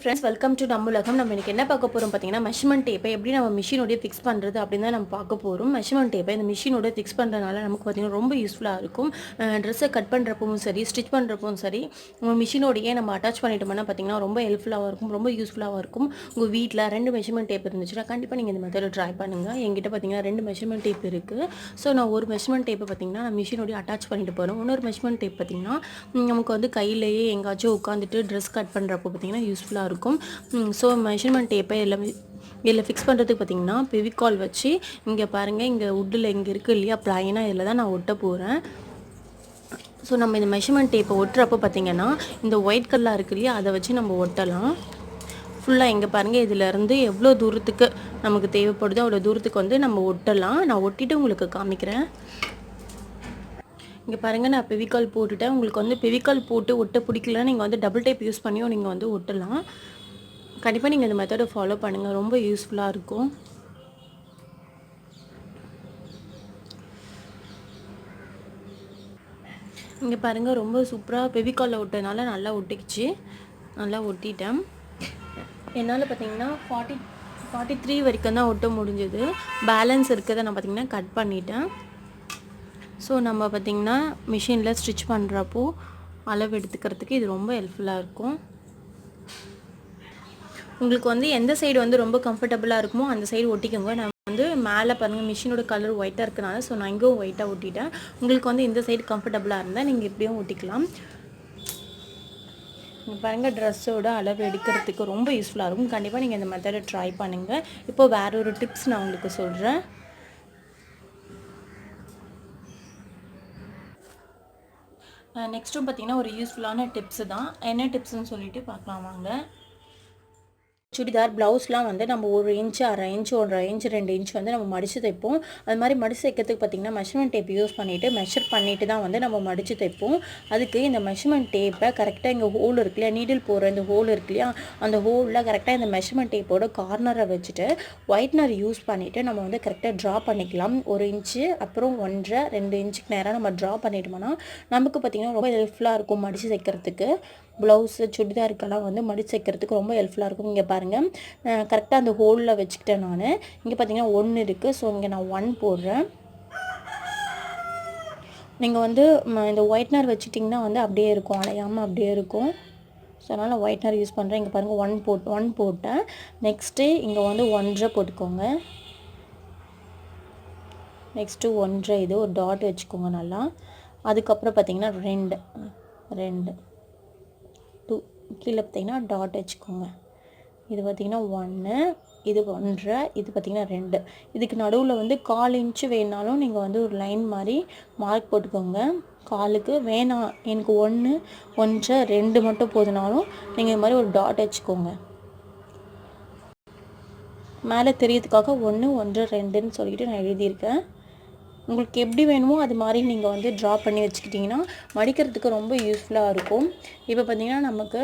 Friends welcome to நம்ம உலகம். நம்ம இன்றைக்கி என்ன பார்க்க போகிறோம் பார்த்தீங்கன்னா மெஷர்மெண்ட் டேப்பை எப்படி நம்ம மிஷினோடய ஃபிக்ஸ் பண்ணுறது அப்படின்னு தான் நம்ம பார்க்க போகிறோம் மெஷர்மெண்ட் டேப்பை இந்த மிஷினோட ஃபிக்ஸ் பண்ணுறதுனால நமக்கு பார்த்தீங்கன்னா ரொம்ப யூஸ்ஃபுல்லாக இருக்கும். ட்ரெஸ்ஸை கட் பண்ணுறப்பவும் சரி ஸ்டிச் பண்ணுறப்பவும் சரி உங்கள் மிஷினோடையே நம்ம அட்டாச் பண்ணிட்டோம்னா பார்த்தீங்கன்னா ரொம்ப ஹெல்ப்ஃபுல்லாகவும் இருக்கும் ரொம்ப யூஸ்ஃபுல்லாகவும் இருக்கும். உங்கள் வீட்டில் ரெண்டு மெஷர்மெண்ட் டேப் இருந்துச்சுன்னா கண்டிப்பாக நீங்கள் இந்த மெத்தடை ட்ரை பண்ணுங்கள் எங்கிட்ட பார்த்தீங்கன்னா ரெண்டு மெஷர்மெண்ட் டேப் இருக்குது ஸோ நான் ஒரு மெஷர்மெண்ட் டேப்பை பார்த்தீங்கன்னா நான் மிஷினோடய அட்டாச் பண்ணிட்டு போகிறோம் இன்னொரு மெஷர்மெண்ட் டேப் பார்த்தீங்கன்னா நமக்கு வந்து கையிலேயே எங்காச்சும் உட்காந்துட்டு ட்ரெஸ் கட் பண்ணுறப்போ பார்த்தீங்கன்னா யூஸ்ஃபுல்லாக இருக்கும். ஸோ மெஷர்மெண்ட் டேப்பை எல்லாமே இதில் ஃபிக்ஸ் பண்ணுறதுக்கு பார்த்தீங்கன்னா பெவிகால் வச்சு இங்கே பாருங்கள் இங்கே உட்டில் இங்கே இருக்குது இல்லையா ப்ளைனாக இதில் தான் நான் ஒட்ட போகிறேன் ஸோ நம்ம இந்த மெஷர்மெண்ட் டேப்பை ஒட்டுறப்போ பார்த்தீங்கன்னா இந்த ஒயிட் கலராக இருக்கு இல்லையா அதை வச்சு நம்ம ஒட்டலாம். ஃபுல்லாக எங்கே பாருங்கள் இதிலேருந்து எவ்வளோ தூரத்துக்கு நமக்கு தேவைப்படுதோ அவ்வளோ தூரத்துக்கு வந்து நம்ம ஒட்டலாம். நான் ஒட்டிட்டு உங்களுக்கு காமிக்கிறேன். இங்கே பாருங்கள் நான் பெவிகால் போட்டுட்டேன். உங்களுக்கு வந்து பெவிக்கால் போட்டு ஒட்ட பிடிக்கலன்னா நீங்கள் வந்து டபுள் டைப் யூஸ் பண்ணியும் நீங்கள் வந்து ஒட்டலாம். கண்டிப்பாக நீங்கள் இந்த மெத்தடை ஃபாலோ பண்ணுங்கள் ரொம்ப யூஸ்ஃபுல்லாக இருக்கும். இங்கே பாருங்கள் ரொம்ப சூப்பராக பெவிக்காலில் ஒட்டனால நல்லா ஒட்டிக்கிச்சு. நல்லா ஒட்டிட்டேன். என்னால் பார்த்தீங்கன்னா ஃபார்ட்டி ஃபார்ட்டி த்ரீ வரைக்கும் தான் ஒட்ட முடிஞ்சது. பேலன்ஸ் இருக்கிறத நான் பார்த்தீங்கன்னா கட் பண்ணிட்டேன். ஸோ நம்ம பார்த்திங்கன்னா மிஷினில் ஸ்டிச் பண்ணுறப்போ அளவு எடுத்துக்கிறதுக்கு இது ரொம்ப ஹெல்ப்ஃபுல்லாக இருக்கும். உங்களுக்கு வந்து எந்த சைடு வந்து ரொம்ப கம்ஃபர்டபுளாக இருக்குமோ அந்த சைடு ஒட்டிக்கோங்க. நான் வந்து மேலே பாருங்கள் மிஷினோட கலர் ஒயிட்டாக இருக்கனால ஸோ நான் இங்கேயும் ஒயிட்டாக ஒட்டிட்டேன். உங்களுக்கு வந்து இந்த சைடு கம்ஃபர்டபுளாக இருந்தால் நீங்கள் இப்படியும் ஒட்டிக்கலாம். இங்க பாருங்கள் ட்ரெஸ்ஸோட அளவு எடுக்கிறதுக்கு ரொம்ப யூஸ்ஃபுல்லாக இருக்கும். கண்டிப்பாக நீங்கள் இந்த மெத்தடை ட்ரை பண்ணுங்கள் இப்போ வேற ஒரு டிப்ஸ் நான் உங்களுக்கு சொல்கிறேன் நெக்ஸ்ட்டும் பார்த்தீங்கன்னா ஒரு யூஸ்ஃபுல்லான டிப்ஸு தான். என்ன டிப்ஸுன்னு சொல்லிட்டு பார்க்கலாம் வாங்க. சுடிதார் ப்ளவுஸ்லாம் வந்து நம்ம ஒரு இன்ச்சு அரை இன்ச்சு ஒன்றரை இன்ச்சு ரெண்டு இன்ச்சு வந்து நம்ம மடித்து தைப்போம். அது மாதிரி மடித்து தைக்கிறதுக்கு பார்த்திங்கன்னா மெஷர்மெண்ட் டேப் யூஸ் பண்ணிவிட்டு மெஷர் பண்ணிட்டு தான் வந்து நம்ம மடித்து தைப்போம். அதுக்கு இந்த மெஷர்மெண்ட் டேப்பை கரெக்டாக இங்கே ஹோல் இருக்கு இல்லையா? நீடில் போகிற இந்த ஹோல் இருக்கு இல்லையா? அந்த ஹோலில் கரெக்டாக இந்த மெஷர்மெண்ட் டேப்போட கார்னரை வச்சுட்டு ஒயிட்னர் யூஸ் பண்ணிவிட்டு நம்ம வந்து கரெக்டாக ட்ரா பண்ணிக்கலாம். ஒரு இன்ச்சு அப்புறம் ஒன்றரை ரெண்டு இன்ச்சுக்கு நேராக நம்ம ட்ரா பண்ணிட்டோம்னா நமக்கு பார்த்திங்கன்னா ரொம்ப ஹெல்ப்ஃபுல்லாக இருக்கும் மடித்து தைக்கிறதுக்கு. ப்ளவுஸு சுடிதாருக்கெல்லாம் வந்து மடிச்சு வைக்கிறதுக்கு ரொம்ப ஹெல்ப்ஃபுல்லாக இருக்கும். இங்கே பாருங்கள் கரெக்டாக அந்த ஹோலில் வச்சுக்கிட்டேன் நான். இங்கே பார்த்தீங்கன்னா ஒன்று இருக்குது ஸோ இங்கே நான் ஒன் போடுறேன். நீங்கள் வந்து இந்த ஒயிட்னர் வச்சுட்டிங்கன்னா வந்து அப்படியே இருக்கும். அலையாமல் அப்படியே இருக்கும். ஸோ அதனால் நான் ஒயிட்னர் யூஸ் பண்ணுறேன் இங்கே பாருங்கள் ஒன் போட் ஒன் போட்டேன். நெக்ஸ்ட்டு இங்கே வந்து ஒன்றரை போட்டுக்கோங்க. நெக்ஸ்ட்டு ஒன்றரை இது ஒரு டாட் வச்சுக்கோங்க நல்லா. அதுக்கப்புறம் பார்த்தீங்கன்னா ரெண்டு. ரெண்டு. டூ கீழே பார்த்தீங்கன்னா டாட் வச்சுக்கோங்க. இது பார்த்தீங்கன்னா ஒன்று இது ஒன்றரை இது பார்த்தீங்கன்னா ரெண்டு. இதுக்கு நடுவில் வந்து கால் இன்ச்சு வேணாலும் நீங்கள் வந்து ஒரு லைன் மாதிரி மார்க் போட்டுக்கோங்க. காலுக்கு வேணாம் எனக்கு ஒன்று ஒன்றரை ரெண்டு மட்டும் போதுனாலும் நீங்கள் இது மாதிரி ஒரு டாட் வச்சுக்கோங்க. மேலே தெரியறதுக்காக ஒன்று ஒன்று ரெண்டுன்னு சொல்லிட்டு நான் எழுதியிருக்கேன். உங்களுக்கு எப்படி வேணுமோ அது மாதிரி நீங்கள் வந்து ட்ரா பண்ணி வச்சுக்கிட்டிங்கன்னா மடிக்கிறதுக்கு ரொம்ப யூஸ்ஃபுல்லாக இருக்கும். இப்போ பார்த்திங்கன்னா நமக்கு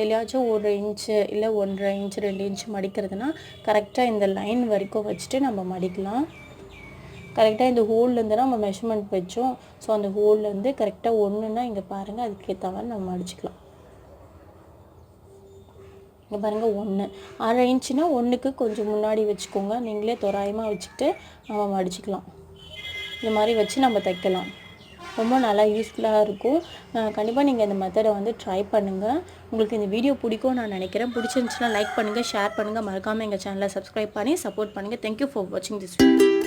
எதையாச்சும் ஒரு இன்ச்சு இல்லை ஒன்றரை இன்ச்சு ரெண்டு இன்ச்சு மடிக்கிறதுனா கரெக்டாக இந்த லைன் வரைக்கும் வச்சுட்டு நம்ம மடிக்கலாம். கரெக்டாக இந்த ஹோல்லேருந்து நம்ம மெஷர்மெண்ட் வச்சோம். ஸோ அந்த ஹோல்லேருந்து கரெக்டாக ஒன்றுனா இங்கே பாருங்கள் அதுக்கேற்ற மாதிரி நம்ம மடிச்சுக்கலாம். இங்கே பாருங்கள் ஒன்று அரை இன்ச்சுனா ஒன்றுக்கு கொஞ்சம் முன்னாடி வச்சுக்கோங்க. நீங்களே தோராயமாக வச்சுக்கிட்டு நம்ம மடிச்சுக்கலாம். இந்த மாதிரி வச்சு நம்ம தைக்கலாம். ரொம்ப நல்லா யூஸ்ஃபுல்லாக இருக்கும். கண்டிப்பாக நீங்கள் இந்த மெத்தடை வந்து ட்ரை பண்ணுங்கள் உங்களுக்கு இந்த வீடியோ பிடிக்கும் நான் நினைக்கிறேன். பிடிச்சிருந்துச்சுன்னா லைக் பண்ணுங்கள் ஷேர் பண்ணுங்கள் மறக்காமல் எங்கள் சேனலை சப்ஸ்கிரைப் பண்ணி சப்போர்ட் பண்ணுங்கள் தேங்க்யூ ஃபார் வாட்சிங் திஸ் வீடியோ